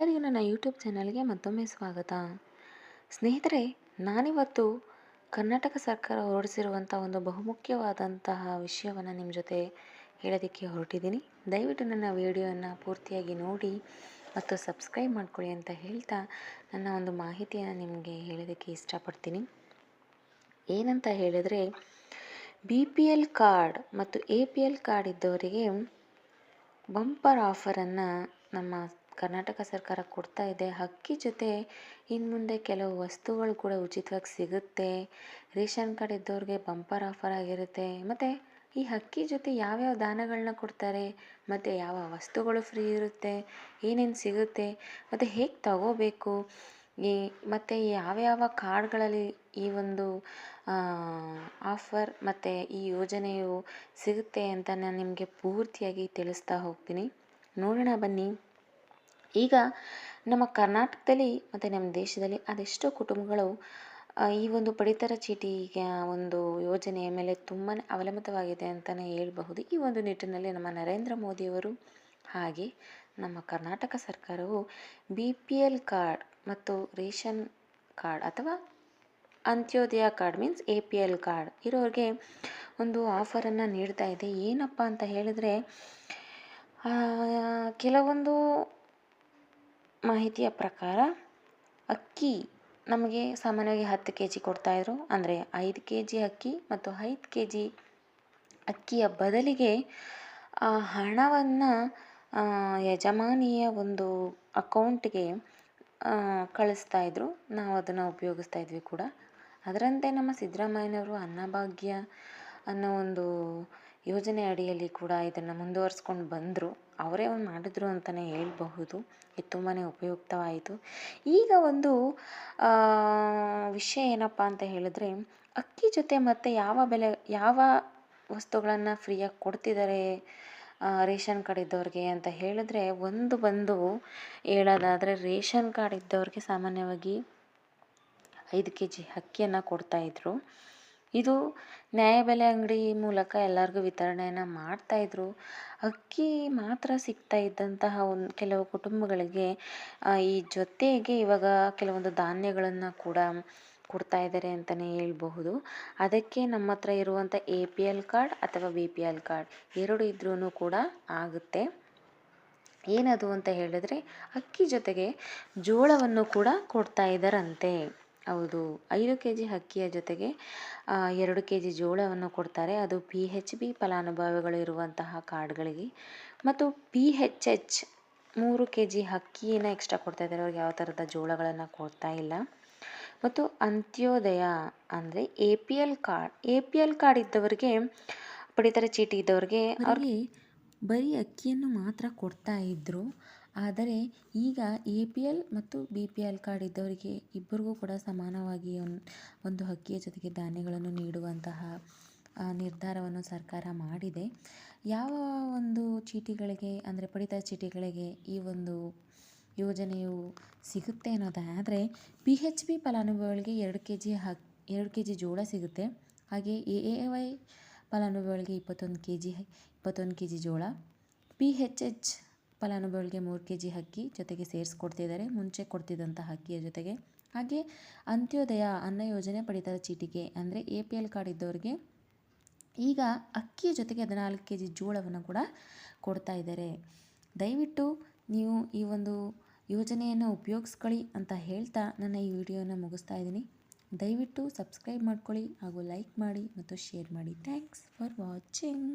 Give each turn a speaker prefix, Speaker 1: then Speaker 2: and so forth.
Speaker 1: ಎಲ್ಲರಿಗೂ ನನ್ನ ಯೂಟ್ಯೂಬ್ ಚಾನಲ್ಗೆ ಮತ್ತೊಮ್ಮೆ ಸ್ವಾಗತ. ಸ್ನೇಹಿತರೆ, ನಾನಿವತ್ತು ಕರ್ನಾಟಕ ಸರ್ಕಾರ ಹೊರಡಿಸಿರುವಂಥ ಒಂದು ಬಹುಮುಖ್ಯವಾದಂತಹ ವಿಷಯವನ್ನು ನಿಮ್ಮ ಜೊತೆ ಹೇಳೋದಕ್ಕೆ ಹೊರಟಿದ್ದೀನಿ. ದಯವಿಟ್ಟು ನನ್ನ ವಿಡಿಯೋನ ಪೂರ್ತಿಯಾಗಿ ನೋಡಿ ಮತ್ತು ಸಬ್ಸ್ಕ್ರೈಬ್ ಮಾಡ್ಕೊಳ್ಳಿ ಅಂತ ಹೇಳ್ತಾ ನನ್ನ ಒಂದು ಮಾಹಿತಿಯನ್ನು ನಿಮಗೆ ಹೇಳೋದಕ್ಕೆ ಇಷ್ಟಪಡ್ತೀನಿ. ಏನಂತ ಹೇಳಿದರೆ ಬಿ ಪಿ ಎಲ್ ಕಾರ್ಡ್ ಮತ್ತು ಎ ಪಿ ಎಲ್ ಕಾರ್ಡ್ ಇದ್ದವರಿಗೆ ಬಂಪರ್ ಆಫರನ್ನು ನಮ್ಮ ಕರ್ನಾಟಕ ಸರ್ಕಾರ ಕೊಡ್ತಾ ಇದೆ. ಅಕ್ಕಿ ಜೊತೆ ಇನ್ನು ಮುಂದೆ ಕೆಲವು ವಸ್ತುಗಳು ಕೂಡ ಉಚಿತವಾಗಿ ಸಿಗುತ್ತೆ. ರೇಷನ್ ಕಾರ್ಡ್ ಇದ್ದವ್ರಿಗೆ ಬಂಪರ್ ಆಫರ್ ಆಗಿರುತ್ತೆ. ಮತ್ತು ಈ ಅಕ್ಕಿ ಜೊತೆ ಯಾವ್ಯಾವ ದಾನಗಳನ್ನ ಕೊಡ್ತಾರೆ? ಮತ್ತು ಯಾವ ವಸ್ತುಗಳು ಫ್ರೀ ಇರುತ್ತೆ? ಏನೇನು ಸಿಗುತ್ತೆ? ಮತ್ತು ಹೇಗೆ ತಗೋಬೇಕು? ಈ ಮತ್ತು ಯಾವ್ಯಾವ ಕಾರ್ಡ್ಗಳಲ್ಲಿ ಈ ಒಂದು ಆಫರ್ ಮತ್ತು ಈ ಯೋಜನೆಯು ಸಿಗುತ್ತೆ ಅಂತ ನಾನು ನಿಮಗೆ ಪೂರ್ತಿಯಾಗಿ ತಿಳಿಸ್ತಾ ಹೋಗ್ತೀನಿ. ನೋಡೋಣ ಬನ್ನಿ. ಈಗ ನಮ್ಮ ಕರ್ನಾಟಕದಲ್ಲಿ ಮತ್ತು ನಮ್ಮ ದೇಶದಲ್ಲಿ ಅದೆಷ್ಟೋ ಕುಟುಂಬಗಳು ಈ ಒಂದು ಪಡಿತರ ಚೀಟಿಗೆ ಒಂದು ಯೋಜನೆಯ ಮೇಲೆ ತುಂಬಾ ಅವಲಂಬಿತವಾಗಿದೆ ಅಂತಲೇ ಹೇಳಬಹುದು. ಈ ಒಂದು ನಿಟ್ಟಿನಲ್ಲಿ ನಮ್ಮ ನರೇಂದ್ರ ಮೋದಿಯವರು ಹಾಗೆ ನಮ್ಮ ಕರ್ನಾಟಕ ಸರ್ಕಾರವು ಬಿ ಪಿ ಎಲ್ ಕಾರ್ಡ್ ಮತ್ತು ರೇಷನ್ ಕಾರ್ಡ್ ಅಥವಾ Antyodaya card means A P L card ಇರೋರಿಗೆ ಒಂದು ಆಫರನ್ನು ನೀಡ್ತಾ ಇದೆ. ಏನಪ್ಪ ಅಂತ ಹೇಳಿದರೆ ಕೆಲವೊಂದು ಮಾಹಿತಿಯ ಪ್ರಕಾರ ಅಕ್ಕಿ ನಮಗೆ ಸಾಮಾನ್ಯವಾಗಿ ಹತ್ತು ಕೆ ಜಿ ಕೊಡ್ತಾಯಿದ್ರು ಅಂದರೆ ಐದು ಕೆ ಜಿ ಅಕ್ಕಿ ಮತ್ತು ಐದು ಕೆ ಜಿ ಅಕ್ಕಿಯ ಬದಲಿಗೆ, ಆ ಹಣವನ್ನು ಯಜಮಾನಿಯ ಒಂದು ಅಕೌಂಟ್ಗೆ ಕಳಿಸ್ತಾ ಇದ್ದರು ನಾವು ಅದನ್ನು ಉಪಯೋಗಿಸ್ತಾ ಇದ್ವಿ ಕೂಡ. ಅದರಂತೆ ನಮ್ಮ ಸಿದ್ದರಾಮಯ್ಯನವರು ಅನ್ನಭಾಗ್ಯ ಅನ್ನೋ ಒಂದು ಯೋಜನೆ ಅಡಿಯಲ್ಲಿ ಕೂಡ ಇದನ್ನು ಮುಂದುವರ್ಸ್ಕೊಂಡು ಬಂದರು. ಅವರೇ ಒಂದು ಮಾಡಿದ್ರು ಅಂತಲೇ ಹೇಳಬಹುದು. ಇದು ತುಂಬಾ ಉಪಯುಕ್ತವಾಯಿತು. ಈಗ ಒಂದು ವಿಷಯ ಏನಪ್ಪ ಅಂತ ಹೇಳಿದ್ರೆ, ಅಕ್ಕಿ ಜೊತೆ ಮತ್ತೆ ಯಾವ ಬೆಲೆ, ಯಾವ ವಸ್ತುಗಳನ್ನು ಫ್ರೀಯಾಗಿ ಕೊಡ್ತಿದ್ದಾರೆ ರೇಷನ್ ಕಾರ್ಡ್ ಇದ್ದವ್ರಿಗೆ ಅಂತ ಹೇಳಿದ್ರೆ, ಒಂದು ಬಂದು ಹೇಳೋದಾದರೆ ರೇಷನ್ ಕಾರ್ಡ್ ಇದ್ದವ್ರಿಗೆ ಸಾಮಾನ್ಯವಾಗಿ ಐದು ಕೆ ಜಿ ಅಕ್ಕಿಯನ್ನು ಕೊಡ್ತಾಯಿದ್ರು ಇದು ನ್ಯಾಯಬೆಲೆ ಅಂಗಡಿ ಮೂಲಕ ಎಲ್ಲರಿಗೂ ವಿತರಣೆಯನ್ನು ಮಾಡ್ತಾಯಿದ್ರು ಅಕ್ಕಿ ಮಾತ್ರ ಸಿಗ್ತಾ ಇದ್ದಂತಹ ಒಂದು ಕೆಲವು ಕುಟುಂಬಗಳಿಗೆ ಈ ಜೊತೆಗೆ ಇವಾಗ ಕೆಲವೊಂದು ಧಾನ್ಯಗಳನ್ನು ಕೂಡ ಕೊಡ್ತಾ ಇದ್ದಾರೆ ಅಂತಲೇ ಹೇಳ್ಬಹುದು. ಅದಕ್ಕೆ ನಮ್ಮ ಹತ್ರ ಇರುವಂಥ ಎ ಪಿ ಎಲ್ ಕಾರ್ಡ್ ಅಥವಾ ಬಿ ಪಿ ಎಲ್ ಕಾರ್ಡ್ ಎರಡು ಇದ್ರೂ ಕೂಡ ಆಗುತ್ತೆ. ಏನದು ಅಂತ ಹೇಳಿದ್ರೆ, ಅಕ್ಕಿ ಜೊತೆಗೆ ಜೋಳವನ್ನು ಕೂಡ ಕೊಡ್ತಾ ಇದ್ದಾರಂತೆ ಹೌದು. ಐದು ಕೆ ಜಿ ಅಕ್ಕಿಯ ಜೊತೆಗೆ ಎರಡು ಕೆ ಜಿ ಜೋಳವನ್ನು ಕೊಡ್ತಾರೆ. ಅದು ಪಿ ಹೆಚ್ ಬಿ ಫಲಾನುಭವಿಗಳು ಇರುವಂತಹ ಕಾರ್ಡ್ಗಳಿಗೆ ಮತ್ತು ಪಿ ಹೆಚ್ ಎಚ್ ಮೂರು ಕೆ ಜಿ ಅಕ್ಕಿಯನ್ನು ಎಕ್ಸ್ಟ್ರಾ ಕೊಡ್ತಾ ಇದ್ದಾರೆ. ಅವ್ರಿಗೆ ಯಾವ ಥರದ ಜೋಳಗಳನ್ನು ಕೊಡ್ತಾ ಇಲ್ಲ. ಮತ್ತು ಅಂತ್ಯೋದಯ ಅಂದರೆ A P L card A P L card ಇದ್ದವರಿಗೆ, ಪಡಿತರ ಚೀಟಿ ಇದ್ದವರಿಗೆ ಅವ್ರಿಗೆ ಬರೀ ಅಕ್ಕಿಯನ್ನು ಮಾತ್ರ ಕೊಡ್ತಾ ಇದ್ದರು ಆದರೆ ಈಗ ಎ ಪಿ ಎಲ್ ಮತ್ತು ಬಿ ಪಿ ಎಲ್ ಕಾರ್ಡ್ ಇದ್ದವರಿಗೆ ಇಬ್ಬರಿಗೂ ಕೂಡ ಸಮಾನವಾಗಿ ಒಂದು ಹಕ್ಕಿಯ ಜೊತೆಗೆ ಧಾನ್ಯಗಳನ್ನು ನೀಡುವಂತಹ ನಿರ್ಧಾರವನ್ನು ಸರ್ಕಾರ ಮಾಡಿದೆ. ಯಾವ ಒಂದು ಚೀಟಿಗಳಿಗೆ, ಅಂದರೆ ಪಡಿತರ ಚೀಟಿಗಳಿಗೆ ಈ ಒಂದು ಯೋಜನೆಯು ಸಿಗುತ್ತೆ ಅನ್ನೋದಾದರೆ ಪಿ ಹೆಚ್ ಬಿ ಫಲಾನುಭವಿಗಳಿಗೆ ಎರಡು ಕೆ ಜಿ ಹಕ್, ಎರಡು ಕೆ ಜಿ ಜೋಳ ಸಿಗುತ್ತೆ. ಹಾಗೆ ಎ ಎ ವೈ ಫಲಾನುಭವಿಗಳಿಗೆ ಇಪ್ಪತ್ತೊಂದು ಕೆ ಜಿ ಇಪ್ಪತ್ತೊಂದು ಕೆ ಜಿ ಜೋಳ. ಪಿ ಹೆಚ್ ಎಚ್ ಫಲಾನುಭವಿಗಳಿಗೆ ಮೂರು ಕೆ ಜಿ ಅಕ್ಕಿ ಜೊತೆಗೆ ಸೇರಿಸ್ಕೊಡ್ತಿದ್ದಾರೆ. ಮುಂಚೆ ಕೊಡ್ತಿದ್ದಂಥ ಅಕ್ಕಿಯ ಜೊತೆಗೆ. ಹಾಗೆ ಅಂತ್ಯೋದಯ ಅನ್ನ ಯೋಜನೆ ಪಡಿತರ ಚೀಟಿಗೆ ಅಂದರೆ ಎ ಪಿ ಎಲ್ ಕಾರ್ಡ್ ಇದ್ದವ್ರಿಗೆ ಈಗ ಅಕ್ಕಿಯ ಜೊತೆಗೆ ಹದಿನಾಲ್ಕು ಕೆ ಜಿ ಜೋಳವನ್ನು ಕೂಡ ಕೊಡ್ತಾ ಇದ್ದಾರೆ. ದಯವಿಟ್ಟು ನೀವು ಈ ಒಂದು ಯೋಜನೆಯನ್ನು ಉಪಯೋಗಿಸ್ಕೊಳ್ಳಿ ಅಂತ ಹೇಳ್ತಾ ನನ್ನ ಈ ವಿಡಿಯೋನ ಮುಗಿಸ್ತಾ ಇದ್ದೀನಿ. ದಯವಿಟ್ಟು ಸಬ್ಸ್ಕ್ರೈಬ್ ಮಾಡ್ಕೊಳ್ಳಿ ಹಾಗೂ ಲೈಕ್ ಮಾಡಿ ಮತ್ತು ಶೇರ್ ಮಾಡಿ. Thanks for watching.